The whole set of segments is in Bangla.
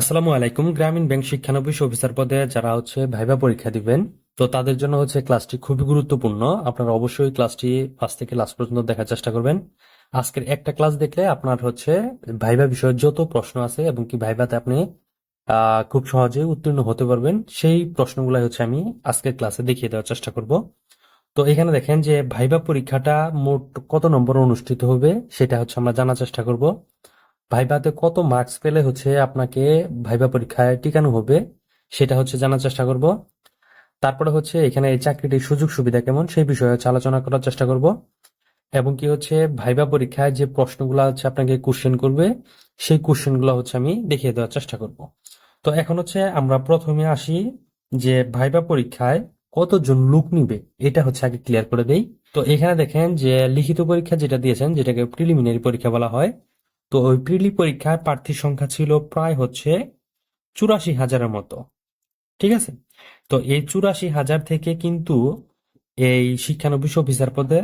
আসসালামু আলাইকুম, গ্রামীণ ব্যাংক শিক্ষানবিশ অফিসার পদে যারা হচ্ছে ভাইবা পরীক্ষা দিবেন, তো তাদের জন্য হচ্ছে ক্লাসটি খুবই গুরুত্বপূর্ণ। আপনারা অবশ্যই ক্লাসটি ফার্স্ট থেকে লাস্ট পর্যন্ত দেখার চেষ্টা করবেন। আজকের একটা ক্লাস দেখলে আপনার হচ্ছে ভাইবা বিষয়ের যত প্রশ্ন আছে এবং কি ভাইবাতে আপনি খুব সহজে উত্তীর্ণ হতে পারবেন, সেই প্রশ্নগুলো হচ্ছে আমি আজকের ক্লাসে দেখিয়ে দেওয়ার চেষ্টা করব। তো এখানে দেখেন যে ভাইবা পরীক্ষাটা মোট কত নম্বর অনুষ্ঠিত হবে, সেটা হচ্ছে আমরা জানার চেষ্টা করব। ভাইভাতে কত মার্কস পেলে হচ্ছে আপনাকে ভাইভা পরীক্ষায় টিকানো হবে, সেটা হচ্ছে জানার চেষ্টা করব। তারপরে হচ্ছে এখানে এই চাকরিটির সুযোগ সুবিধা কেমন, সেই বিষয়ে হচ্ছে আলোচনা করার চেষ্টা করব। এবং কি হচ্ছে ভাইভা পরীক্ষায় যে প্রশ্নগুলো হচ্ছে আপনাকে কোশ্চেন করবে, সেই কোশ্চেনগুলো হচ্ছে আমি দেখিয়ে দেওয়ার চেষ্টা করব। তো এখন হচ্ছে আমরা প্রথমে আসি যে ভাইভা পরীক্ষায় কতজন লোক নিবে, এটা হচ্ছে আগে ক্লিয়ার করে দেই। তো এখানে দেখেন যে লিখিত পরীক্ষা যেটা দিয়েছেন, যেটাকে প্রিলিমিনারি পরীক্ষা বলা হয় তো ওই প্রিলি পরীক্ষায় প্রার্থীর সংখ্যা ছিল প্রায় হচ্ছে চুরাশি হাজারের মতো। ঠিক আছে? তো এই চুরাশি হাজার থেকে কিন্তু এই শিক্ষানবিশ অফিসার পদে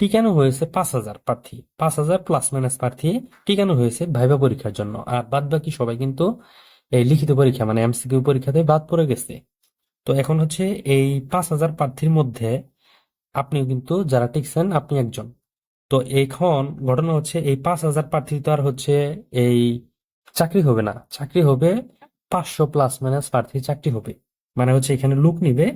টিকানো হয়েছে পাঁচ হাজার প্রার্থী। পাঁচ হাজার প্লাস মাইনাস প্রার্থী টিকানো হয়েছে ভাইবা পরীক্ষার জন্য। আর বাদ বাকি সবাই কিন্তু এই লিখিত পরীক্ষা মানে এমসিকিউ পরীক্ষাতে বাদ পড়ে গেছে। তো এখন হচ্ছে এই পাঁচ হাজার প্রার্থীর মধ্যে আপনিও কিন্তু যারা টিকছেন, আপনি একজন। তো এখন ঘটনা হচ্ছে এই পাঁচ হাজার প্রার্থী তো আর হচ্ছে এই চাকরি হবে না। চাকরি হবে পাঁচশো প্লাস মাইনাস প্রার্থী চাকরি হবে। মানে হচ্ছে এখানে লোক নিবে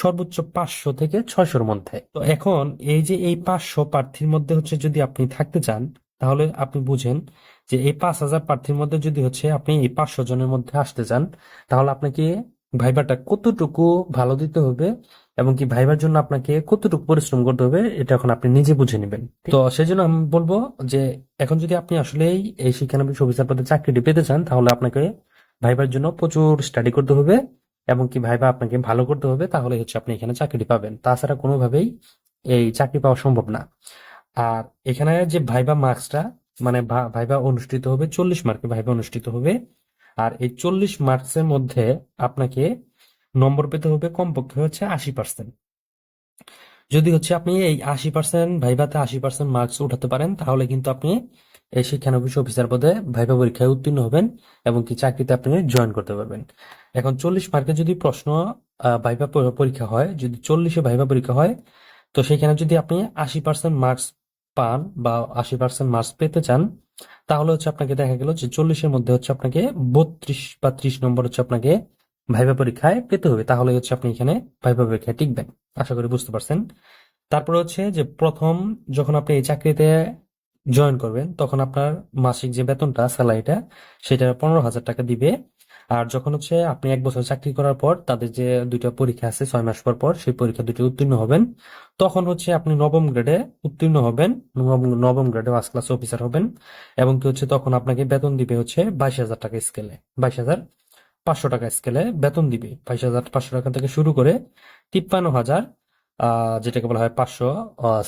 সর্বোচ্চ পাঁচশো থেকে ছয়শোর মধ্যে। তো এখন এই যে এই পাঁচশো প্রার্থীর মধ্যে হচ্ছে যদি আপনি থাকতে চান, তাহলে আপনি বুঝেন যে এই পাঁচ হাজার প্রার্থীর মধ্যে যদি হচ্ছে আপনি এই পাঁচশো জনের মধ্যে আসতে চান, তাহলে আপনাকে ভাইবাটা কতটুকু ভালো দিতে হবে এবং কি ভাইবার জন্য আপনাকে কতটুকু পরিশ্রম করতে হবে, এটা এখন আপনি নিজে বুঝে নেবেন। তো সেই জন্য আমি বলব যে, এখন যদি আপনি আসলে এই শিক্ষানবিশ অফিসার পদে চাকরিটি পেতে চান, তাহলে আপনাকে ভাইবার জন্য প্রচুর স্টাডি করতে হবে এবং কি ভাইবা আপনাকে ভালো করতে হবে তাহলে হচ্ছে আপনি এখানে চাকরিটি পাবেন। তাছাড়া কোনোভাবেই এই চাকরি পাওয়া সম্ভব না। আর এখানে যে ভাইবা মার্কসটা মানে ভাইবা অনুষ্ঠিত হবে, চল্লিশ মার্কে ভাইবা অনুষ্ঠিত হবে। আর এই চল্লিশ মার্কসের মধ্যে আপনাকে নম্বর পেতে হবে কমপক্ষে হচ্ছে আশি পার্সেন্ট। যদি হচ্ছে আপনি এই আশি পার্সেন্ট ভাইভাতে আশি পার্সেন্ট মার্কস উঠাতে পারেন, তাহলে কিন্তু আপনি এই শিক্ষা শিক্ষানবিশ অফিসার পদে ভাইভা পরীক্ষায় উত্তীর্ণ হবেন এবং কি চাকরিতে আপনি জয়েন করতে পারবেন। এখন চল্লিশ মার্কের যদি প্রশ্ন ভাইভা পরীক্ষা হয়, যদি চল্লিশে ভাইভা পরীক্ষা হয়, তো সেখানে যদি আপনি আশি পার্সেন্ট মার্কস পান বা আশি পার্সেন্ট মার্কস পেতে চান তাহলে হচ্ছে আপনাকে দেখা গেল যে চল্লিশের মধ্যে হচ্ছে আপনাকে বত্রিশ বা ত্রিশ নম্বর হচ্ছে আপনাকে ভাইভা পরীক্ষায় পেতে হবে। তাহলে হচ্ছে আপনি এখানে ভাইভা পরীক্ষায় টিকবেন। আশা করি বুঝতে পারছেন। তারপরে হচ্ছে যে প্রথম যখন আপনি এই চাকরিতে জয়েন করবেন, তখন আপনার মাসিক যে বেতনটা, স্যালারিটা, সেটা পনেরো হাজার টাকা দিবে। আর যখন হচ্ছে আপনি এক বছর চাকরি করার পর তাদের যে দুইটা পরীক্ষা আছে ছয় মাস পর পর, সেই পরীক্ষা দুটি উত্তীর্ণ হবেন। তখন হচ্ছে আপনি নবম গ্রেডে উত্তীর্ণ হবেন, নবম গ্রেডে ফার্স্ট ক্লাস অফিসার হবেন এবং কি হচ্ছে তখন আপনাকে বেতন দিবে হচ্ছে বাইশ হাজার টাকা স্কেলে বাইশ হাজার পাঁচশো টাকা স্কেলে বেতন দিবে। বাইশ হাজার পাঁচশো টাকা থেকে শুরু করে তিপ্পান্ন হাজার যেটাকে বলা হয় পাঁচশো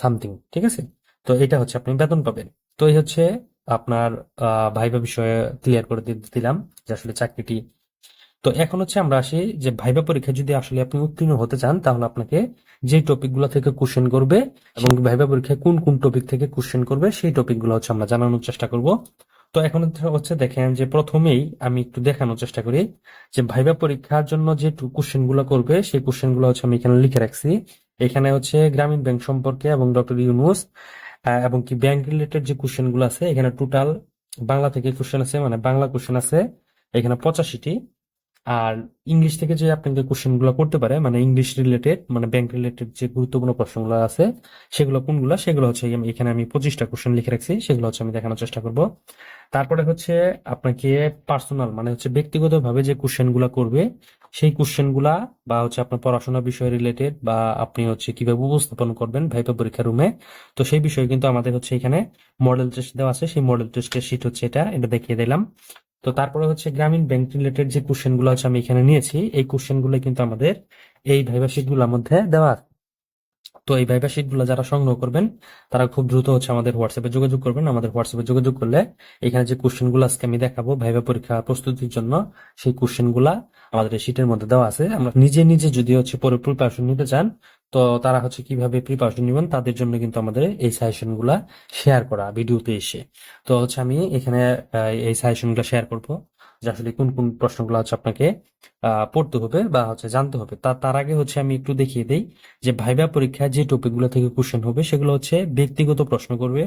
সামথিং ঠিক আছে? তো এটা হচ্ছে আপনি বেতন পাবেন। তো এই হচ্ছে আপনার ভাইবা বিষয়ে ক্লিয়ার করে দিলাম যে আসলে চাকরিটি তো এখন হচ্ছে আমরা আসি যে ভাইবা পরীক্ষা যদি আসলে আপনি উত্তীর্ণ হতে চান, তাহলে আপনাকে যে টপিকগুলো থেকে কোশ্চেন করবে এবং ভাইবা পরীক্ষায় কোন কোন টপিক থেকে কোশ্চেন করবে, সেই টপিকগুলো হচ্ছে আমরা জানানোর চেষ্টা করব। তো এখন হচ্ছে দেখেন যে প্রথমেই আমি একটু দেখানোর চেষ্টা করি যে ভাইবা পরীক্ষার জন্য যে কোশ্চেনগুলো করবে, সেই কোশ্চেনগুলো হচ্ছে আমি এখানে লিখে রাখছি। এখানে হচ্ছে গ্রামীণ ব্যাংক সম্পর্কে এবং ডক্টর ইউনুস এবং কি ব্যাংক রিলেটেড যে কোশ্চেনগুলো আছে, এখানে টোটাল বাংলা থেকে কোশ্চেন আছে মানে বাংলা কোশ্চেন আছে, এখানে পঁচাশিটি। আর ইংলিশ থেকে যে আপনাকে কোশ্চেনগুলো করতে পারে মানে ইংলিশ রিলেটেড মানে ব্যাংক রিলেটেড যে গুরুত্বপূর্ণ প্রশ্নগুলো আছে, সেগুলো কোনগুলো, সেগুলো হচ্ছে এখানে আমি পঁচিশটা কোশ্চেন লিখে রাখছি, সেগুলো হচ্ছে আমি দেখানোর চেষ্টা করব। তারপরে হচ্ছে আপনাকে পার্সোনাল মানে হচ্ছে ব্যক্তিগতভাবে যে কোশ্চেনগুলা করবে, সেই কোশ্চেনগুলা বা হচ্ছে আপনার পড়াশোনা বিষয় রিলেটেড বা আপনি হচ্ছে কীভাবে উপস্থাপন করবেন ভাইপা পরীক্ষা রুমে তো সেই বিষয়ে কিন্তু আমাদের হচ্ছে এখানে মডেল টেস্ট দেওয়া আছে, সেই মডেল টেস্টের শিট হচ্ছে এটা এটা দেখিয়ে দিলাম। তো তারপরে হচ্ছে গ্রামীণ ব্যাংক রিলেটেড যে কোশ্চেনগুলো হচ্ছে আমি এখানে নিয়েছি, এই কোশ্চেনগুলো কিন্তু আমাদের এই ভাইবা গুলোর মধ্যে দেওয়া তো এই ভাইবা গুলো যারা সংগ্রহ করবেন, তারা খুব দ্রুত হচ্ছে আমাদের হোয়াটসঅ্যাপে যোগাযোগ করবেন। আমাদের হোয়াটসঅ্যাপে যোগাযোগ করলে এখানে যে কোশ্চেনগুলো আজকে আমি দেখাবো ভাইবা পরীক্ষা প্রস্তুতির জন্য, সেই কোশ্চেনগুলা আমাদের শিটের মধ্যে দেওয়া আছে। আমরা নিজে নিজে যদি হচ্ছে পরে প্রিপারেশন নিতে চান তো তারা হচ্ছে কীভাবে প্রিপারেশন নেবেন তাদের জন্য কিন্তু আমাদের এই সাজেশনগুলা শেয়ার করা ভিডিওতে এসে। তো হচ্ছে আমি এখানে এই সাজেশনগুলা শেয়ার করব। যে আসলে কোন কোন প্রশ্নগুলো হচ্ছে আপনাকে পড়তে হবে বা হচ্ছে জানতে হবে। তা, তার আগে হচ্ছে আমি একটু দেখিয়ে দিই যে ভাইবা পরীক্ষায় যে টপিকগুলো থেকে কোশ্চেন হবে সেগুলো হচ্ছে ব্যক্তিগত প্রশ্ন করবে।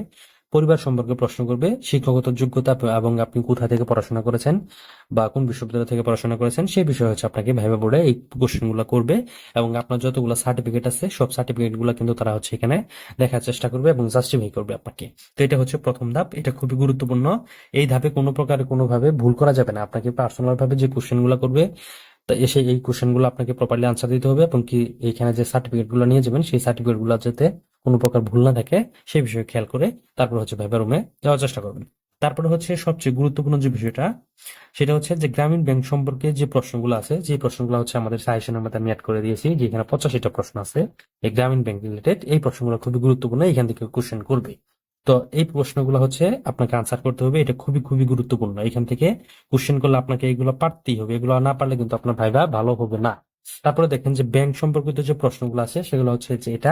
পরিবার সম্পর্কে প্রশ্ন করবে শিক্ষাগত যোগ্যতা এবং আপনি কোথা থেকে পড়াশোনা করেছেন বা কোন বিশ্ববিদ্যালয় থেকে পড়াশোনা করেছেন সেই বিষয়ে হচ্ছে আপনাকে ভাইবা বোর্ডে এই কোশ্চেনগুলো করবে এবং আপনার যতগুলো সার্টিফিকেট আছে, সব সার্টিফিকেটগুলো কিন্তু তারা হচ্ছে এখানে দেখার চেষ্টা করবে এবং জাস্টিফাই করবে আপনাকে। তো এটা হচ্ছে প্রথম ধাপ, এটা খুবই গুরুত্বপূর্ণ। এই ধাপে কোনো প্রকারে কোনোভাবে ভুল করা যাবে না। আপনাকে পার্সোনাল ভাবে যে কোশ্চেনগুলো করবে এসে এই কোশ্চেনগুলো আপনাকে প্রপারলি আনসার দিতে হবে এবং কি এখানে যে সার্টিফিকেটগুলো নিয়ে যাবেন, সেই সার্টিফিকেটগুলো যাতে কোনো প্রকার ভুল না থাকে, সেই বিষয়ে খেয়াল করে তারপর হচ্ছে ভাইবার রুমে যাওয়ার চেষ্টা করবেন। তারপরে হচ্ছে সবচেয়ে গুরুত্বপূর্ণ যে বিষয়টা, সেটা হচ্ছে যে গ্রামীণ ব্যাংক সম্পর্কে যে প্রশ্নগুলো আছে, যে প্রশ্নগুলো হচ্ছে আমাদের সাজেশনের মধ্যে আমি অ্যাড করে দিয়েছি যেখানে পঁচাশিটা প্রশ্ন আছে, এই গ্রামীণ ব্যাংক রিলেটেড এই প্রশ্নগুলো খুবই গুরুত্বপূর্ণ, এখান থেকে কোশ্চেন করবে তো এই প্রশ্নগুলো হচ্ছে আপনাকে আনসার করতে হবে। এটা খুবই খুবই গুরুত্বপূর্ণ। এখান থেকে কোশ্চেন করলে আপনাকে এগুলো পারতেই হবে। এগুলো না পারলে কিন্তু আপনার ভাইবা ভালো হবে না। তারপরে দেখেন যে ব্যাংক সম্পর্কিত যে প্রশ্নগুলো আছে, সেগুলো হচ্ছে যে এটা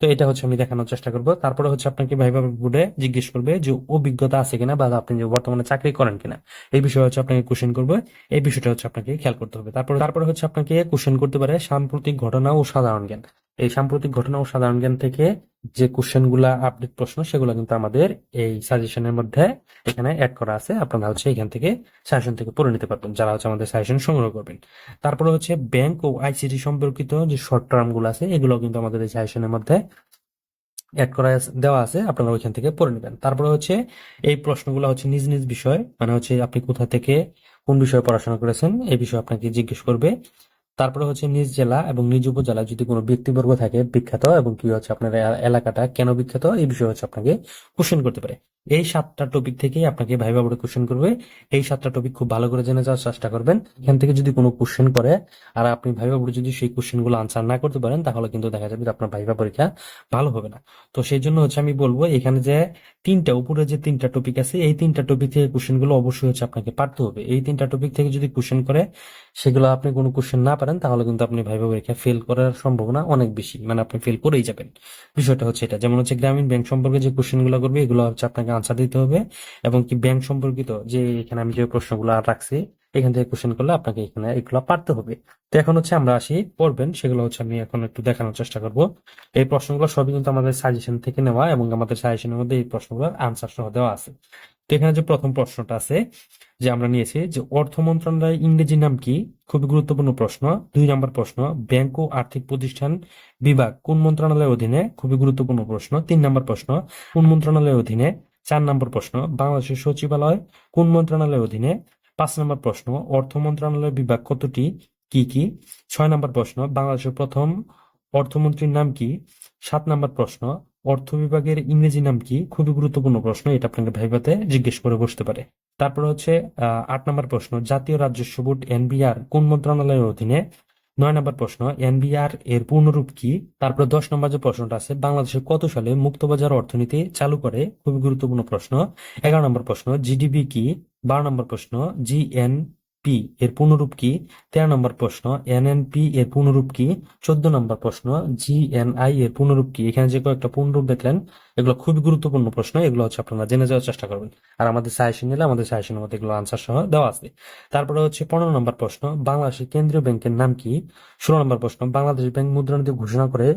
তো এটা হচ্ছে আমি দেখানোর চেষ্টা করব। তারপরে হচ্ছে আপনাকে ভাইবা বোর্ডে জিজ্ঞেস করবে যে অভিজ্ঞতা আছে কিনা বা আপনি যে বর্তমানে চাকরি করেন কিনা। এই বিষয়ে হচ্ছে আপনাকে কোশ্চেন করবে। এই বিষয়টা হচ্ছে আপনাকে খেয়াল করতে হবে। তারপরে তারপরে হচ্ছে আপনাকে কোশ্চেন করতে পারে সাম্প্রতিক ঘটনা ও সাধারণ জ্ঞান। এই সাম্প্রতিক ঘটনা ও সাধারণ জ্ঞান থেকে যে কোশ্চেনগুলা আপডেট প্রশ্ন, সেগুলো কিন্তু আমাদের এই সাজেশনের মধ্যে এখানে অ্যাড করা আছে। আপনারা হচ্ছে এখান থেকে সাজেশন থেকে পড়ে নিতে পারবেন। যারা হচ্ছে আমাদের সাজেশন সংগ্রহ করবেন। তারপরে হচ্ছে ব্যাংক ও আইসিটি সম্পর্কিত যে শর্ট টার্মগুলো আছে এগুলো কিন্তু আমাদের এই সাজেশনের মধ্যে অ্যাড করা দেওয়া আছে, আপনারা ওইখান থেকে পড়ে নেবেন। তারপরে হচ্ছে এই প্রশ্নগুলো হচ্ছে নিজ নিজ বিষয় মানে হচ্ছে আপনি কোথা থেকে কোন বিষয়ে পড়াশোনা করেছেন এই বিষয়ে আপনাকে জিজ্ঞেস করবে। তারপরে হচ্ছে নিজ জেলা এবং নিজ উপজেলা যদি কোনো ব্যক্তিবর্গ থাকে বিখ্যাত এবং কি হচ্ছে আপনার এলাকাটা কেন বিখ্যাত, এই বিষয়ে হচ্ছে আপনাকে কোশ্চেন করতে পারে। এই সাতটা টপিক থেকেই আপনাকে ভাইবা বোর্ডে কোশ্চেন করবে। এই সাতটা টপিক খুব ভালো করে জেনে যাওয়ার চেষ্টা করবেন। এখান থেকে যদি কোনো কোশ্চেন করে আর আপনি ভাইবা বোর্ডে যদি সেই কোশ্চেনগুলো আনসার না করতে পারেন, তাহলে কিন্তু দেখা যাবে আপনার ভাইবা পরীক্ষা ভালো হবে না। তো সেই জন্য হচ্ছে আমি বলব, এখানে যে তিনটা, উপরে যে তিনটা টপিক আছে, এই তিনটা টপিক থেকে কোশ্চেনগুলো অবশ্যই হচ্ছে আপনাকে পারতে হবে। এই তিনটা টপিক থেকে যদি কোশ্চেন করে, সেগুলো আপনি কোনো কোশ্চেন না পারেন, তাহলে কিন্তু আপনি ভাইবা পরীক্ষা ফেল করার সম্ভাবনা অনেক বেশি। মানে আপনি ফেল করেই যাবেন। বিষয়টা হচ্ছে এটা। যেমন হচ্ছে গ্রামীণ ব্যাংক সম্পর্কে যে কোশ্চেনগুলো করবে, এগুলো হচ্ছে আপনাকে আনসার দিতে হবে এবং কি ব্যাংক সম্পর্কিত যে এখানে আমি যে প্রশ্নগুলো রাখছি, এখান থেকে কোশ্চেন করলে আপনাকে এখানে এগুলো পারতে হবে। তো এখন হচ্ছে আমরা আসি পড়বেন, সেগুলো হচ্ছে আমি এখন একটু দেখানোর চেষ্টা করব। এই প্রশ্নগুলো সবই কিন্তু আমাদের সাজেশন থেকে নেওয়া এবং আমাদের সাজেশনের মধ্যে এই প্রশ্নগুলোর আনসার সহ দেওয়া আছে। তো এখানে যে প্রথম প্রশ্নটা আছে, যে আমরা নিয়েছি যে অর্থ মন্ত্রণালয়ের ইংরেজি নাম কি? খুবই গুরুত্বপূর্ণ প্রশ্ন। দুই নম্বর প্রশ্ন, ব্যাংক ও আর্থিক প্রতিষ্ঠান বিভাগ কোন মন্ত্রণালয়ের অধীনে? খুবই গুরুত্বপূর্ণ প্রশ্ন। তিন নম্বর প্রশ্ন, কোন মন্ত্রণালয়ের অধীনে চার নম্বর প্রশ্ন, বাংলাদেশের সচিবালয় কোন মন্ত্রণালয়ের অধীনে? পাঁচ নম্বর প্রশ্ন, অর্থ মন্ত্রণালয়ের বিভাগ কতটি? কি কি? ছয় নম্বর প্রশ্ন, বাংলাদেশের প্রথম অর্থমন্ত্রীর নাম কি? সাত নম্বর প্রশ্ন, অর্থ বিভাগের ইংরেজি নাম কি? খুবই গুরুত্বপূর্ণ প্রশ্ন, এটা আপনাকে ভাইভাতে জিজ্ঞেস করে বসতে পারে। তারপর হচ্ছে আট নম্বর প্রশ্ন, জাতীয় রাজস্ব বোর্ড, এনবিআর, কোন মন্ত্রণালয়ের অধীনে? নয় নম্বর প্রশ্ন, এনবিআর এর পূর্ণরূপ কি? তারপর দশ নম্বর যে প্রশ্নটা আছে, বাংলাদেশে কত সালে মুক্তবাজার অর্থনীতি চালু করে? খুবই গুরুত্বপূর্ণ প্রশ্ন। এগারো নম্বর প্রশ্ন, জিডিপি কি? বারো নম্বর প্রশ্ন জিএনপি এর পূর্ণরূপ কি? তেরো নম্বর প্রশ্ন এনএনপি এর পূর্ণরূপ কি? চোদ্দ নম্বর প্রশ্ন জি এন আই এর পূর্ণরূপ কি? এখানে যে কয়েকটা পূর্ণরূপ দেখলেন, এগুলো খুবই গুরুত্বপূর্ণ প্রশ্ন, এগুলো হচ্ছে আপনারা জেনে যাওয়ার চেষ্টা করবেন। আর আমাদের সাজেশন নিলে আমাদের সাজেশনের মধ্যে এগুলো আনসার সহ দেওয়া আছে। তারপরে হচ্ছে পনেরো নম্বর প্রশ্ন, বাংলাদেশের কেন্দ্রীয় ব্যাংকের নাম কি? ষোলো নম্বর প্রশ্ন, বাংলাদেশ ব্যাংক মুদ্রানীতি ঘোষণা করে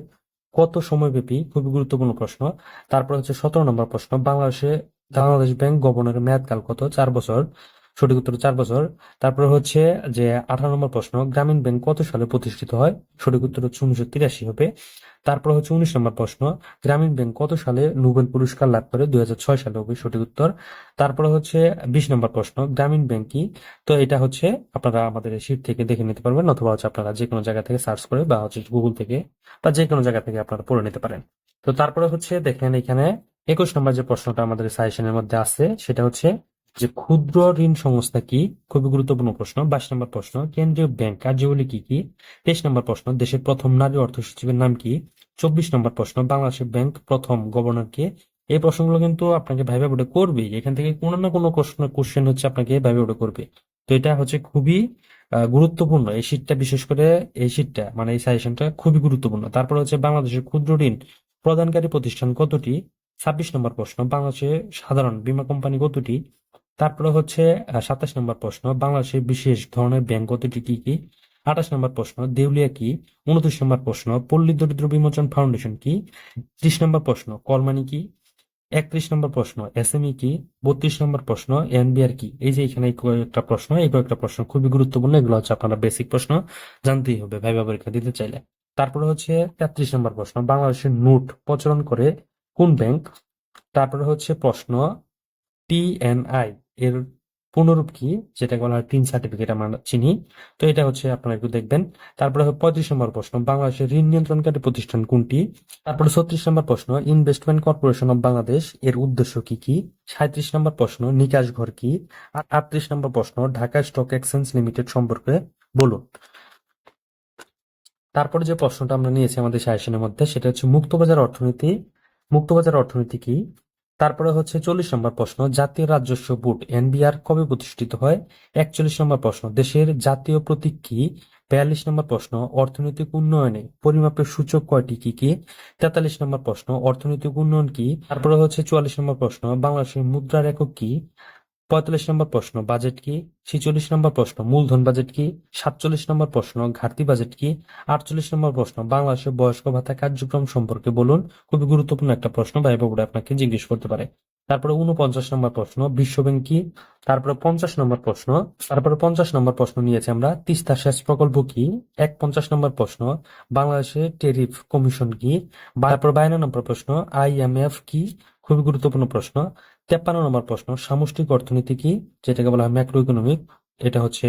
কত সময়ব্যাপী? খুবই গুরুত্বপূর্ণ প্রশ্ন। তারপর হচ্ছে সতেরো নম্বর প্রশ্ন, বাংলাদেশে, বাংলাদেশ ব্যাংক গভর্নরের মেয়াদকাল কত? চার বছর। সঠিক উত্তর চার বছর। তারপর হচ্ছে যে আঠারো নম্বর প্রশ্ন, গ্রামীণ ব্যাংক কত সালে প্রতিষ্ঠিত হয়? সঠিক উত্তর হচ্ছে উনিশশো তিরাশি হবে। তারপর হচ্ছে উনিশ নম্বর প্রশ্ন, গ্রামীণ ব্যাংক কত সালে নোবেল পুরস্কার লাভ করে? দুই ছয় সালে হবে সঠিক উত্তর। তারপরে হচ্ছে বিশ নম্বর প্রশ্ন, গ্রামীণ ব্যাংক কি? তো এটা হচ্ছে আপনারা আমাদের শীট থেকে দেখে নিতে পারবেন অথবা হচ্ছে আপনারা যে কোনো জায়গা থেকে সার্চ করে বা হচ্ছে গুগল থেকে বা যে কোনো জায়গা থেকে আপনারা পড়ে নিতে পারেন। তো তারপরে হচ্ছে দেখেন এখানে একুশ নম্বর যে প্রশ্নটা আমাদের সাজেশনের মধ্যে আছে, সেটা হচ্ছে যে ক্ষুদ্র ঋণ সংস্থা কি? খুবই গুরুত্বপূর্ণ প্রশ্ন। বাইশ নম্বর প্রশ্ন, কেন্দ্রীয় ব্যাংক কার্যাবলী কি কি? তেইশ নম্বর প্রশ্ন, দেশের প্রথম নারী অর্থ সচিবের নাম কি? চব্বিশ নম্বর প্রশ্ন বাংলাদেশের ব্যাংক প্রথম গভর্নর কে? এই প্রশ্নগুলো কিন্তু আপনাকে ভাইবা বোর্ডে করবেই এখান থেকে কোনো না কোনো কোশ্চেন হচ্ছে আপনাকে ভাইবা বোর্ডে করবে। তো এটা হচ্ছে খুবই গুরুত্বপূর্ণ। এই শীটটা বিশেষ করে, এই শীটটা মানে এই সাজেশনটা খুবই গুরুত্বপূর্ণ। তারপর হচ্ছে বাংলাদেশের ক্ষুদ্র ঋণ প্রদানকারী প্রতিষ্ঠান কতটি? ছাব্বিশ নম্বর প্রশ্ন বাংলাদেশে সাধারণ বীমা কোম্পানি কতটি? তারপরে হচ্ছে সাতাশ নম্বর প্রশ্ন, বাংলাদেশের বিশেষ ধরনের ব্যাংক কতটি কি কি? আঠাশ নম্বর প্রশ্ন, দেউলিয়া কি? উনত্রিশ নম্বর প্রশ্ন, পল্লী দরিদ্র বিমোচন ফাউন্ডেশন কি? ত্রিশ নম্বর প্রশ্ন, কলমানি কি? একত্রিশ নম্বর প্রশ্ন এসএমই কি? বত্রিশ নম্বর প্রশ্ন এনবিআর কি? এই যে এখানে কয়েকটা প্রশ্ন, এই কয়েকটা প্রশ্ন খুবই গুরুত্বপূর্ণ, এগুলো হচ্ছে আপনারা বেসিক প্রশ্ন, জানতেই হবে ভাইবা পরীক্ষা দিতে চাইলে। তারপরে হচ্ছে তেত্রিশ নম্বর প্রশ্ন, বাংলাদেশের নোট প্রচলন করে কোন ব্যাংক? তারপরে হচ্ছে প্রশ্ন টিএনআই এর পূর্ণরূপ কি? যেটাকে বলা হয় তিন সার্টিফিকেট আমরা চিনি। তো এটা হচ্ছে আপনারা একটু দেখবেন। তারপরে পঁয়ত্রিশ নম্বর প্রশ্ন, বাংলাদেশের ঋণ নিয়ন্ত্রণকারী প্রতিষ্ঠান কোনটি? তারপরে ছত্রিশ নম্বর প্রশ্ন ইনভেস্টমেন্ট কর্পোরেশন অব বাংলাদেশ এর উদ্দেশ্য কি কি? সাঁত্রিশ নম্বর প্রশ্ন, নিকাশ ঘর কি? আর আটত্রিশ নম্বর প্রশ্ন, ঢাকা স্টক এক্সচেঞ্জ লিমিটেড সম্পর্কে বলুন। তারপরে যে প্রশ্নটা আমরা নিয়েছি আমাদের সাজেশনের মধ্যে, সেটা হচ্ছে মুক্তবাজার অর্থনীতি। মুক্তবাজার অর্থনীতি কি? তারপরে হচ্ছে চল্লিশ নম্বর প্রশ্ন, জাতীয় রাজস্ব বোর্ড, এনবিআর, কবে প্রতিষ্ঠিত হয়? একচল্লিশ নম্বর প্রশ্ন, দেশের জাতীয় প্রতীক কি? বিয়াল্লিশ নম্বর প্রশ্ন, অর্থনৈতিক উন্নয়নে পরিমাপের সূচক কয়টি, কি কি? তেতাল্লিশ নম্বর প্রশ্ন, অর্থনৈতিক উন্নয়ন কি? তারপরে হচ্ছে চুয়াল্লিশ নম্বর প্রশ্ন, বাংলাদেশের মুদ্রার একক কি? পঁয়তাল্লিশ নম্বর প্রশ্ন বাজেট কি? ছিচল্লিশ নম্বর প্রশ্ন, মূলধন বাজেট কি? সাতচল্লিশ নম্বর প্রশ্ন, ঘাটতি বাজেট কি? আটচল্লিশ নম্বর প্রশ্ন, বাংলাদেশের বয়স্ক ভাতা কার্যক্রম সম্পর্কে বলুন। খুবই গুরুত্বপূর্ণ একটা প্রশ্ন ভাই বাবুরা আপনাকে জিজ্ঞেস করতে পারে। তারপরে উনপঞ্চাশ নম্বর প্রশ্ন বিশ্বব্যাংক কি? তারপরে পঞ্চাশ নম্বর প্রশ্ন, তারপরে পঞ্চাশ নম্বর প্রশ্ন নিয়েছে আমরা। তিস্তা সেচ প্রকল্প কি? এক পঞ্চাশ নম্বর প্রশ্ন বাংলাদেশের টেরিফ কমিশন কি? তারপর বায়ান্ন নম্বর প্রশ্ন আইএমএফ কি? খুবই গুরুত্বপূর্ণ প্রশ্ন। তেপ্পান্ন নম্বর প্রশ্ন, সামষ্টিক অর্থনীতি কি? যেটাকে বলা হয় ম্যাক্রো ইকোনমিক এটা হচ্ছে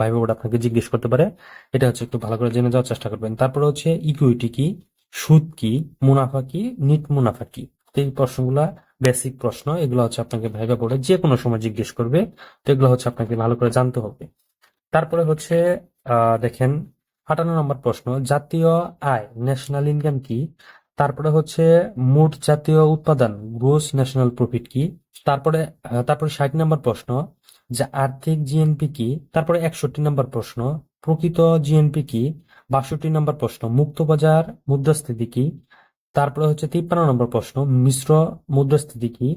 ভাই বোর্ড আপনাকে জিজ্ঞেস করতে পারে। এটা হচ্ছে একটু ভালো করে জেনে যাওয়ার চেষ্টা করবেন। তারপরে হচ্ছে ইকুইটি কি, সুদ কি, মুনাফা কি নিট মুনাফা কি? এই প্রশ্নগুলা বেসিক প্রশ্ন, এগুলো হচ্ছে আপনাকে ভাইবা বোর্ডে যে কোনো সময় জিজ্ঞেস করবে, তো এগুলো হচ্ছে আপনাকে ভালো করে জানতে হবে। তারপরে হচ্ছে দেখেন আটান্ন নম্বর প্রশ্ন, জাতীয় আয় ন্যাশনাল ইনকাম কি? তারপরে হচ্ছে মোট জাতীয় উৎপাদন, গ্রোস ন্যাশনাল প্রফিট কি? তারপরে তারপরে ষাট নম্বর প্রশ্ন, যে আর্থিক জিএনপি কি? তারপরে একষট্টি নম্বর প্রশ্ন, প্রকৃত জিএনপি কি? বাষট্টি নম্বর প্রশ্ন মুক্তবাজার মুদ্রাস্ফীতি কি? তারপরে হচ্ছে তিপ্পান্ন নম্বর প্রশ্ন, মিশ্র মুদ্রাস্ফীতি কি?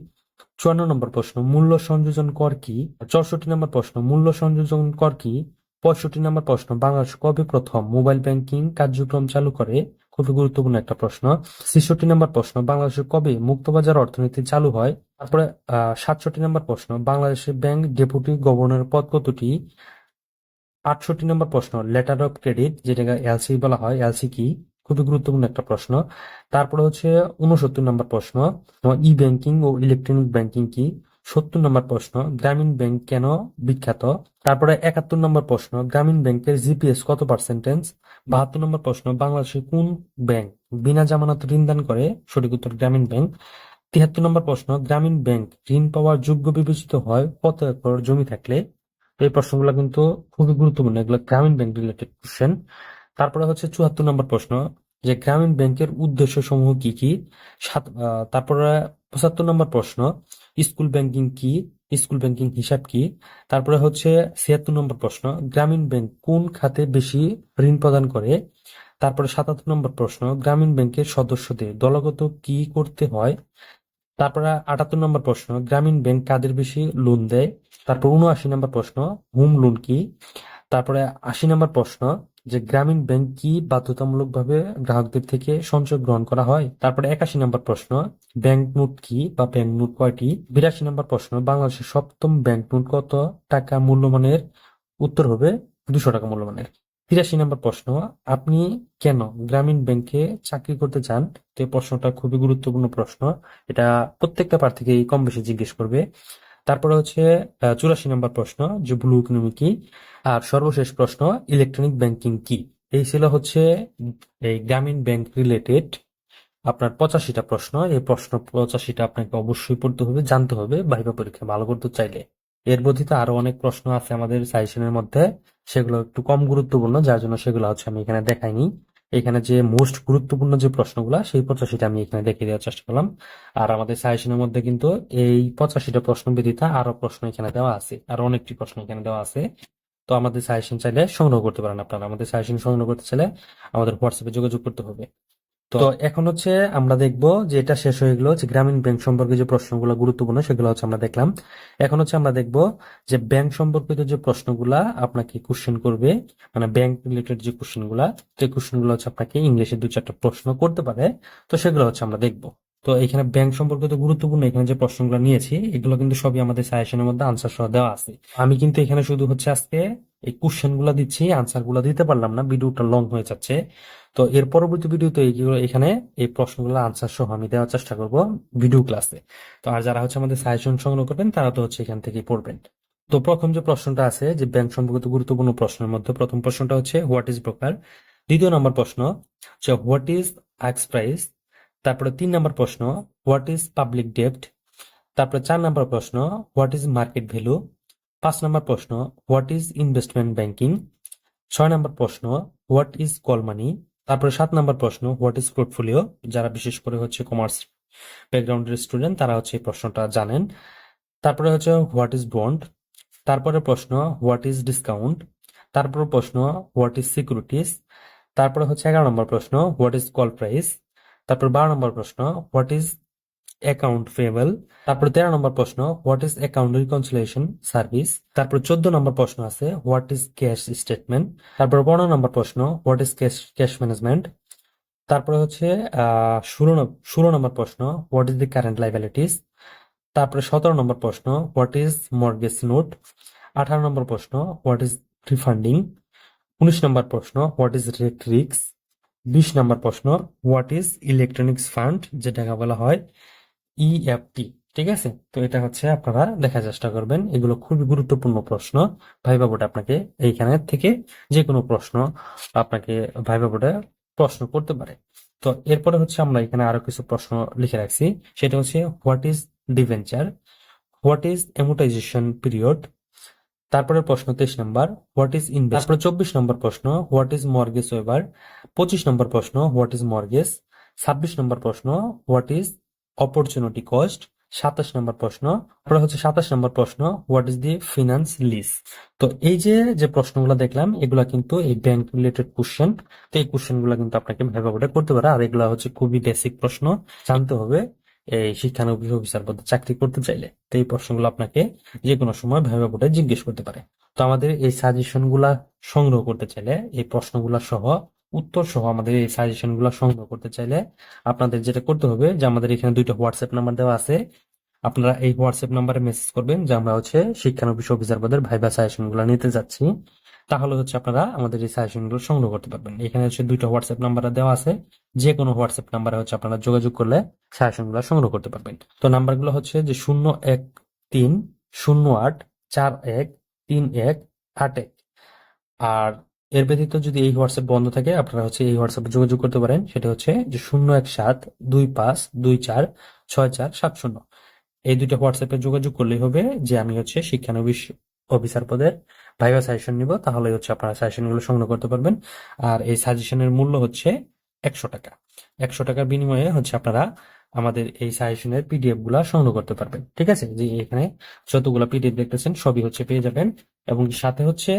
চুয়ান্ন নম্বর প্রশ্ন, মূল্য সংযোজন কর কি? চৌষট্টি নম্বর প্রশ্ন, মূল্য সংযোজন কর কি? পঁয়ষট্টি নম্বর প্রশ্ন, বাংলাদেশ কবে প্রথম মোবাইল ব্যাংকিং কার্যক্রম চালু করে? খুবই গুরুত্বপূর্ণ একটা প্রশ্ন। ছেষট্টি নম্বর প্রশ্ন বাংলাদেশের কবে মুক্তবাজার অর্থনীতি চালু হয়? তারপরে সাতষট্টি নম্বর প্রশ্ন বাংলাদেশের ব্যাংক ডেপুটি গভর্নর পদ কতটি? আটষট্টি নম্বর প্রশ্ন, লেটার অফ ক্রেডিট, যেটাকে এলসি বলা হয়, এলসি কি? খুবই গুরুত্বপূর্ণ একটা প্রশ্ন। তারপরে হচ্ছে উনসত্তর নম্বর প্রশ্ন ই ব্যাংকিং ও ইলেকট্রনিক ব্যাংকিং কি? সত্তর নম্বর প্রশ্ন, গ্রামীণ ব্যাংক কেন বিখ্যাত? তারপরে একাত্তর নম্বর প্রশ্ন, গ্রামীণ ব্যাংকের জিপিএস কত পার্সেন্টেজ বাহাত্তর নম্বর প্রশ্ন, বাংলাদেশের কোন ব্যাংক বিনা জামানত ঋণ দান করে? সঠিক উত্তর, গ্রামীণ ব্যাংক। তিয়াত্তর নম্বর প্রশ্ন, গ্রামীণ ব্যাংক ঋণ পাওয়ার যোগ্য বিবেচিত হয় কত একর জমি থাকলে? এই প্রশ্নগুলো কিন্তু খুবই গুরুত্বপূর্ণ, এগুলো গ্রামীণ ব্যাংক রিলেটেড কোশ্চেন তারপরে হচ্ছে চুয়াত্তর নম্বর প্রশ্ন, যে গ্রামীণ ব্যাংকের উদ্দেশ্য সমূহ কি কি? সাত তারপরে পঁচাত্তর নম্বর প্রশ্ন স্কুল ব্যাংকিং কি, স্কুল ব্যাংকিং হিসাব কি? তারপরে হচ্ছে ছিয়াত্তর নম্বর প্রশ্ন, গ্রামীণ ব্যাংক কোন খাতে বেশি ঋণ প্রদান করে? তারপরে সাতাত্তর নম্বর প্রশ্ন, গ্রামীণ ব্যাংকের সদস্যদের দলগত কি করতে হয়? তারপরে আটাত্তর নম্বর প্রশ্ন, গ্রামীণ ব্যাংক কাদের বেশি লোন দেয়? তারপর উনআশি নম্বর প্রশ্ন, হোম লোন কি? তারপরে আশি নম্বর প্রশ্ন যে গ্রামীণ ব্যাংক কি বাধ্যতামূলকভাবে গ্রাহকদের থেকে সঞ্চয় গ্রহণ করা হয়? তারপরে একাশি নম্বর প্রশ্ন, ব্যাংক নোট কি বা ব্যাংক নোট কয়টি? বিরাশি নম্বর প্রশ্ন, বাংলাদেশের সপ্তম ব্যাংক নোট কত? টাকা মূল্যমানের উত্তর হবে দুশো টাকা মূল্যমানের। তিরাশি নম্বর প্রশ্ন, আপনি কেন গ্রামীণ ব্যাংকে চাকরি করতে চান? তো প্রশ্নটা খুবই গুরুত্বপূর্ণ প্রশ্ন। এটা প্রত্যেকটা প্রার্থীকেই কম বেশি জিজ্ঞেস করবে। তারপরে হচ্ছে চুরাশি নম্বর প্রশ্ন, যে ব্লু ইকোনমি কি? আর সর্বশেষ প্রশ্ন ইলেকট্রনিক ব্যাংকিং কি? এই ছিল হচ্ছে, এই গ্রামীণ ব্যাংক রিলেটেড আপনার পঁচাশিটা প্রশ্ন। এই প্রশ্ন পঁচাশিটা আপনাকে অবশ্যই পড়তে হবে, জানতে হবে ভাইবা পরীক্ষা ভালো করতে চাইলে। এর মধ্যে আরও অনেক প্রশ্ন আছে আমাদের সাজেশনের মধ্যে। সেগুলো একটু কম গুরুত্বপূর্ণ, যার জন্য সেগুলো হচ্ছে আমি এখানে দেখাইনি। এখানে যে মোস্ট গুরুত্বপূর্ণ যে প্রশ্নগুলো, সেই পঁচাশিটা আমি এখানে দেখিয়ে দেওয়ার চেষ্টা করলাম। আর আমাদের সাজেশনের মধ্যে কিন্তু এই পঁচাশিটা প্রশ্ন ব্যতীত আরও প্রশ্ন এখানে দেওয়া আছে, আরও অনেকটি প্রশ্ন এখানে দেওয়া আছে। তো আমাদের সাজেশন চাইলে সংগ্রহ করতে পারেন আপনারা। আমাদের সাজেশন সংগ্রহ করতে চাইলে আমাদের হোয়াটসঅ্যাপে যোগাযোগ করতে হবে। তো এখন হচ্ছে আমরা দেখব যে এটা শেষ হয়ে গেল যে গ্রামীণ ব্যাংক সম্পর্কে যে প্রশ্নগুলো গুরুত্বপূর্ণ সেগুলো হচ্ছে আমরা দেখলাম। এখন হচ্ছে আমরা দেখব যে ব্যাংক সম্পর্কিত যে প্রশ্নগুলা আপনাকে কোশ্চেন করবে মানে ব্যাংক রিলেটেড যে কোশ্চেনগুলা সেই কোশ্চেনগুলো হচ্ছে আপনাকে ইংলিশে দু চারটা প্রশ্ন করতে পারে। তো সেগুলো হচ্ছে আমরা দেখব। তো এখানে ব্যাংক সম্পর্কিত গুরুত্বপূর্ণ এখানে যে প্রশ্নগুলো নিয়েছি এগুলো কিন্তু সবই আমাদের সাজেশনের মধ্যে আনসার সহ দেওয়া আছে। আমি কিন্তু এখানে শুধু হচ্ছে আজকে এই কোশ্চেনগুলা দিচ্ছি আনসারগুলা দিতে পারলাম না, ভিডিওটা লং হয়ে যাচ্ছে। তো এর পরবর্তী ভিডিওতে এখানে এই প্রশ্নগুলো আনসার সহ আমি দেওয়ার চেষ্টা করব ভিডিও ক্লাসে তো আর যারা হচ্ছে আমাদের সাজেশন সংগ্রহ করবেন, তারা তো হচ্ছে এখান থেকেই পড়বেন। তো প্রথম যে প্রশ্নটা আছে, যে ব্যাংক সম্পর্কিত গুরুত্বপূর্ণ প্রশ্নের মধ্যে প্রথম প্রশ্নটা হচ্ছে হোয়াট ইজ ব্রোকার দ্বিতীয় নম্বর প্রশ্ন হচ্ছে হোয়াট ইজ আক্স প্রাইস তারপরে তিন নম্বর প্রশ্ন হোয়াট ইজ পাবলিক ডেপ্ট তারপরে চার নম্বর প্রশ্ন হোয়াট ইজ মার্কেট ভ্যালু পাঁচ নম্বর প্রশ্ন হোয়াট ইজ ইনভেস্টমেন্ট ব্যাংকিং ছয় নম্বর প্রশ্ন হোয়াট ইজ কল মানি তারপরে সাত নম্বর প্রশ্ন হোয়াট ইজ পোর্টফোলিও যারা বিশেষ করে হচ্ছে কমার্স ব্যাকগ্রাউন্ডের স্টুডেন্ট তারা হচ্ছে এই প্রশ্নটা জানেন। তারপরে হচ্ছে হোয়াট ইজ বন্ড তারপরে প্রশ্ন হোয়াট ইজ ডিসকাউন্ট তারপরে প্রশ্ন হোয়াট ইজ সিকিউরিটিস তারপরে হচ্ছে এগারো নম্বর প্রশ্ন হোয়াট ইজ কল প্রাইস তারপর বারো নম্বর প্রশ্ন হোয়াট ইজ অ্যাকাউন্ট পেয়েবল তারপর তেরো নম্বর প্রশ্ন what is account reconciliation service তারপর চোদ্দ নম্বর প্রশ্ন আছে হোয়াট ইজ ক্যাশ স্টেটমেন্ট তারপর পনেরো নম্বর প্রশ্ন what is cash cash management তারপরে হচ্ছে ষোলো ষোলো নম্বর প্রশ্ন what is the current liabilities তারপরে সতেরো নম্বর প্রশ্ন হোয়াট ইজ মর্গেজ নোট আঠারো নম্বর প্রশ্ন হোয়াট ইজ রিফান্ডিং উনিশ নম্বর প্রশ্ন হোয়াট ইজ রেট রিক্স বিশ নম্বর প্রশ্ন হোয়াট ইজ ইলেকট্রনিক্স ফান্ড যেটাকে বলা হয় ইএফটি ঠিক আছে? তো এটা হচ্ছে আপনারা দেখার চেষ্টা করবেন। এগুলো খুবই গুরুত্বপূর্ণ প্রশ্ন। ভাইবা বোর্ড আপনাকে এইখানে থেকে যে কোনো প্রশ্ন আপনাকে ভাইবা বোর্ডে প্রশ্ন করতে পারে। তো এরপরে হচ্ছে আমরা এখানে আরও কিছু প্রশ্ন লিখে রাখছি। সেটা হচ্ছে what is debenture what is amortisation period তারপরে প্রশ্ন তেইশ নম্বর হোয়াট ইজ ইনভেস্ট তারপরে চব্বিশ নম্বর প্রশ্ন হোয়াট ইজ মর্গেজ ওয়েবার পঁচিশ নম্বর প্রশ্ন হোয়াট ইজ মর্গেজ ছাব্বিশ নম্বর প্রশ্ন হোয়াট ইজ অপরচুনিটি কস্ট সাতাশ নম্বর প্রশ্ন। তারপরে হচ্ছে সাতাশ নম্বর প্রশ্ন what is the finance lease তো এই যে যে প্রশ্নগুলো দেখলাম, এগুলা কিন্তু এই ব্যাংক রিলেটেড কোশ্চেন তো এই কোশ্চেনগুলা কিন্তু আপনাকে বোর্ডে করতে পারে। আর এগুলা হচ্ছে খুবই বেসিক প্রশ্ন, জানতে হবে এই শিক্ষানবিশ অফিসার পদে চাকরি করতে চাইলে। তো এই প্রশ্নগুলো আপনাকে যে কোনো সময় বোর্ডে জিজ্ঞেস করতে পারে। তো আমাদের এই সাজেশনগুলা সংগ্রহ করতে চাইলে এই প্রশ্নগুলা সহ উত্তর সহ আমাদের এই সাজেশনগুলা সংগ্রহ করতে চাইলে আপনাদের যেটা করতে হবে যে আমাদের এখানে দুইটা হোয়াটসঅ্যাপ নাম্বার দেওয়া আছে। আপনারা এই হোয়াটসঅ্যাপ নাম্বারে মেসেজ করবেন যে আমরা হচ্ছে শিক্ষানবিশ অফিসার পদের ভাইবা সাজেশনগুলা নিতে যাচ্ছি। তাহলে হচ্ছে আপনারা আমাদের এই সাজেশনগুলো সংগ্রহ করতে পারবেন। এখানে হচ্ছে দুইটা হোয়াটসঅ্যাপ নাম্বার দেওয়া আছে। যে কোনো হোয়াটসঅ্যাপ নাম্বারে হচ্ছে আপনারা যোগাযোগ করলে সাজেশনগুলো সংগ্রহ করতে পারবেন। তো নাম্বারগুলো হচ্ছে যে শূন্য এক তিন, শূন্য আট, চার এক, তিন এক, আট এক। আর এর ব্যতীত যদি এই হোয়াটসঅ্যাপ বন্ধ থাকে, আপনারা হচ্ছে এই হোয়াটসঅ্যাপে যোগাযোগ করতে পারেন। সেটা হচ্ছে যে শূন্য এক সাত দুই পাঁচ দুই চার ছয় চার সাত শূন্য। এই দুইটা হোয়াটসঅ্যাপে যোগাযোগ করলেই হবে যে আমি হচ্ছে শিক্ষানবিশ অফিসার পদের ভাইবা সাজেশন নিব তাহলে হচ্ছে আপনারা সাজেশনগুলো সংগ্রহ করতে পারবেন। আর এই সাজেশনের মূল্য হচ্ছে একশো টাকা। একশো টাকার বিনিময়ে হচ্ছে আপনারা আমাদের এই সাজেশনের পিডিএফগুলা সংগ্রহ করতে পারবেন। ঠিক আছে? যে এখানে যতগুলো পিডিএফ দেখতেছেন, সবই হচ্ছে পেয়ে যাবেন। এবং সাথে হচ্ছে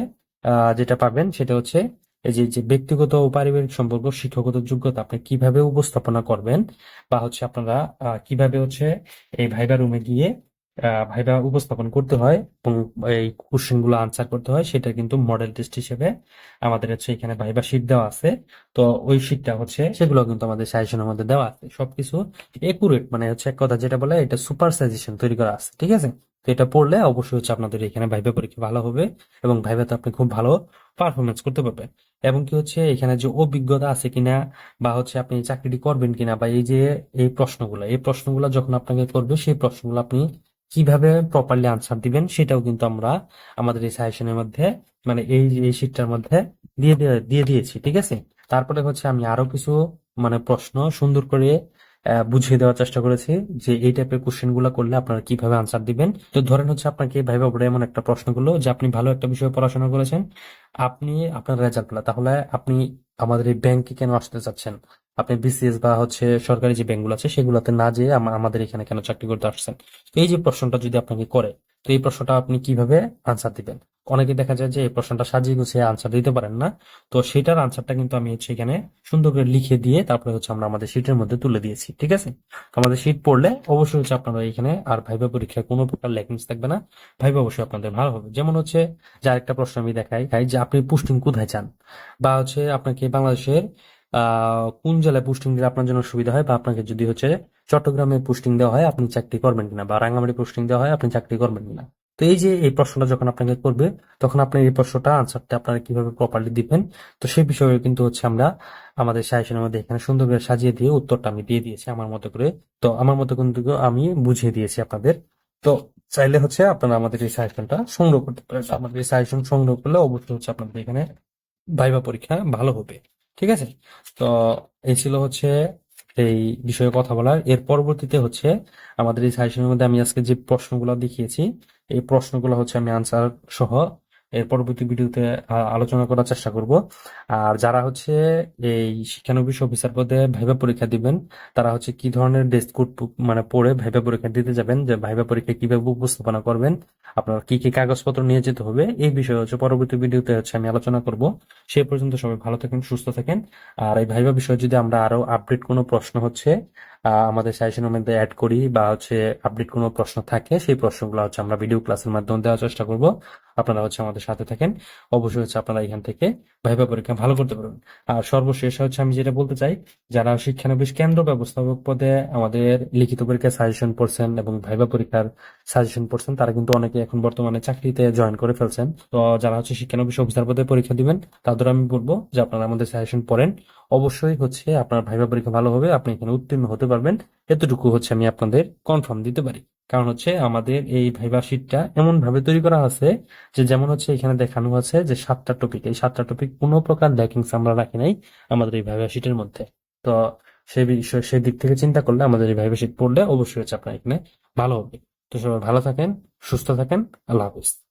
যেটা পাবেন সেটা হচ্ছে এই যে যে ব্যক্তিগত ও পারিবারিক সম্পর্ক, শিক্ষাগত যোগ্যতা আপনি কীভাবে উপস্থাপনা করবেন বা হচ্ছে আপনারা কীভাবে হচ্ছে এই ভাইবা রুমে গিয়ে ভাইবা উপস্থাপন করতে হয় এবং এই কোশ্চেনগুলো আনসার করতে হয় সেটা কিন্তু মডেল টেস্ট হিসেবে আমাদের হচ্ছে এখানে ভাইবা শিট দেওয়া আছে। তো ওই শিটটা হচ্ছে, সেগুলো কিন্তু আমাদের সাজেশনের মধ্যে দেওয়া আছে। সবকিছু একুরেট মানে হচ্ছে এক কথা যেটা বলে, এটা সুপার সাজেশন তৈরি করা আছে। ঠিক আছে? তো এটা পড়লে অবশ্যই হচ্ছে আপনাদের এখানে ভাইবা পরীক্ষা ভালো হবে এবং ভাইভাতে আপনি খুব ভালো পারফরমেন্স করতে পারবেন। এবং কি হচ্ছে, এখানে যে অভিজ্ঞতা আছে কিনা বা হচ্ছে আপনি চাকরিটি করবেন কিনা বা এই যে এই প্রশ্নগুলো এই প্রশ্নগুলো যখন আপনাকে করবে, সেই প্রশ্নগুলো আপনি কীভাবে প্রপারলি আনসার দিবেন সেটাও কিন্তু আমরা আমাদের এই সাজেশনের মধ্যে মানে এই এই শিটটার মধ্যে দিয়ে দিয়ে- দিয়ে দিয়েছি, ঠিক আছে? তারপরে হচ্ছে আমি আরও কিছু মানে প্রশ্ন সুন্দর করে বুঝিয়ে দেওয়ার চেষ্টা করেছি যে এই টাইপের কোশ্চেনগুলো করলে আপনারা কীভাবে আনসার দিবেন। তো ধরেন হচ্ছে আপনাকে ভাইবা বোর্ডে এমন একটা প্রশ্ন করল যে, আপনি ভালো একটা বিষয়ে পড়াশোনা করেছেন। আপনি আপনার রেজাল্টগুলা, তাহলে আপনি আমাদের এই ব্যাংকে কেন আসতে চাচ্ছেন? আপনি বিসিএস বা হচ্ছে সরকারি যে ব্যাংকগুলো আছে, সেগুলোতে না যেয়ে আমাদের এখানে কেন চাকরি করতে আসছেন? এই যে প্রশ্নটা যদি আপনাকে করে তো এই প্রশ্নটা আপনি কীভাবে আনসার দিবেন? অনেকে দেখা যায় যে এই প্রশ্নটা সাজিয়ে গুছিয়ে আনসার দিতে পারেন না। তো সেটার আনসারটা কিন্তু আমি হচ্ছে এখানে সুন্দর করে লিখে দিয়ে তারপরে হচ্ছে আমরা আমাদের শীটের মধ্যে তুলে দিয়েছি, ঠিক আছে? আমাদের শীট পড়লে অবশ্যই হচ্ছে আপনারা এখানে আর ভাইবা পরীক্ষায় কোনো প্রকার ল্যাকিংস থাকবে না। ভাইবা অবশ্যই আপনাদের ভালো হবে। যেমন হচ্ছে যে আরেকটা প্রশ্ন আমি দেখাই যে আপনি পোস্টিং কোথায় চান? বা হচ্ছে আপনাকে বাংলাদেশের কোন জেলায় পোস্টিং দিলে আপনার জন্য সুবিধা হয় বা আপনাকে যদি হচ্ছে চট্টগ্রামে পোস্টিং দেওয়া হয়, আপনি চাকরি করবেন কিনা বা রাঙ্গামাটি পোস্টিং দেওয়া হয়, আপনি চাকরি করবেন কিনা? তো এই যে এই প্রশ্নটা যখন আপনাকে করবে, তখন আপনি এই প্রশ্নটা আনসারটা আপনারা কীভাবে প্রপারলি দিবেন, তো সেই বিষয়ে কিন্তু হচ্ছে আমরা আমাদের সাজেশনের মধ্যে এখানে সুন্দর করে সাজিয়ে দিয়ে উত্তরটা আমি দিয়ে দিয়েছি আমার মতো করে। তো আমার মতো কিন্তু আমি বুঝিয়ে দিয়েছি আপনাদের। তো চাইলে হচ্ছে আপনারা আমাদের এই সাজেশনটা সংগ্রহ করতে পারেন। আমাদের এই সাজেশন সংগ্রহ করলে অবশ্যই হচ্ছে আপনাদের এখানে ভাইবা পরীক্ষা ভালো হবে। ঠিক আছে? তো এই ছিল হচ্ছে এই বিষয়ে কথা বলার। এর পরবর্তীতে হচ্ছে আমাদের এই সাজেশনের মধ্যে আমি আজকে যে প্রশ্নগুলো দেখিয়েছি, এই প্রশ্নগুলো হচ্ছে আমি আনসার সহ এর পরবর্তী ভিডিওতে আলোচনা করার চেষ্টা করব। আর যারা হচ্ছে এই শিক্ষানবিশ অফিসার পদে ভাইবা পরীক্ষা দিবেন, তারা হচ্ছে কি ধরনের ড্রেস কোড মানে পরে ভাইবা পরীক্ষা দিতে যাবেন, যে ভাইবা পরীক্ষা কীভাবে উপস্থাপনা করবেন, আপনার কি কি কাগজপত্র নিয়ে যেতে হবে, এই বিষয়ে হচ্ছে পরবর্তী ভিডিওতে হচ্ছে আমি আলোচনা করব। সেই পর্যন্ত সবাই ভালো থাকেন, সুস্থ থাকেন। আর এই ভাইবা বিষয়ে যদি আমরা আরও আপডেট কোনো প্রশ্ন হচ্ছে আমাদের সাজেশনের মধ্যে অ্যাড করি বা হচ্ছে আপডেট কোনো প্রশ্ন থাকে, সেই প্রশ্নগুলো হচ্ছে আমরা ভিডিও ক্লাসের মাধ্যমে দেওয়ার চেষ্টা করব। আপনারা হচ্ছে আমাদের সাথে থাকেন। অবশ্যই হচ্ছে আপনারা এখান থেকে ভাইবা পরীক্ষা ভালো করতে পারবেন। আর সর্বশেষ হচ্ছে আমি যেটা বলতে চাই, যারা শিক্ষানবিশ কেন্দ্র ব্যবস্থাপক পদে আমাদের লিখিত পরীক্ষার সাজেশন পড়ছেন এবং ভাইবা পরীক্ষার সাজেশন পড়ছেন, তারা কিন্তু অনেকে এখন বর্তমানে চাকরিতে জয়েন করে ফেলছেন। তো যারা হচ্ছে শিক্ষানবিশ অফিসার পদে পরীক্ষা দিবেন তাদের আমি বলব যে আপনারা আমাদের সাজেশন পড়েন। অবশ্যই হচ্ছে আপনার ভাইবা পরীক্ষা ভালো হবে, আপনি এখানে উত্তীর্ণ হতে পারবেন। এতটুকু হচ্ছে আমি আপনাদের কনফার্ম দিতে পারি। কারণ হচ্ছে আমাদের এই ভাইবা শিটটা এমন ভাবে তৈরি করা আছে যে যেমন হচ্ছে এখানে দেখানো আছে যে সাতটা টপিক এই সাতটা টপিক কোনো প্রকার ল্যাকিংস আমরা রাখি নাই আমাদের এই ভাইবা শিটের মধ্যে। তো সেই বিষয় সেই দিক থেকে চিন্তা করলে আমাদের এই ভাইবা শিট পড়লে অবশ্যই হচ্ছে আপনার এখানে ভালো হবে। তো সবাই ভালো থাকেন, সুস্থ থাকেন, আল্লাহ হাফিজ।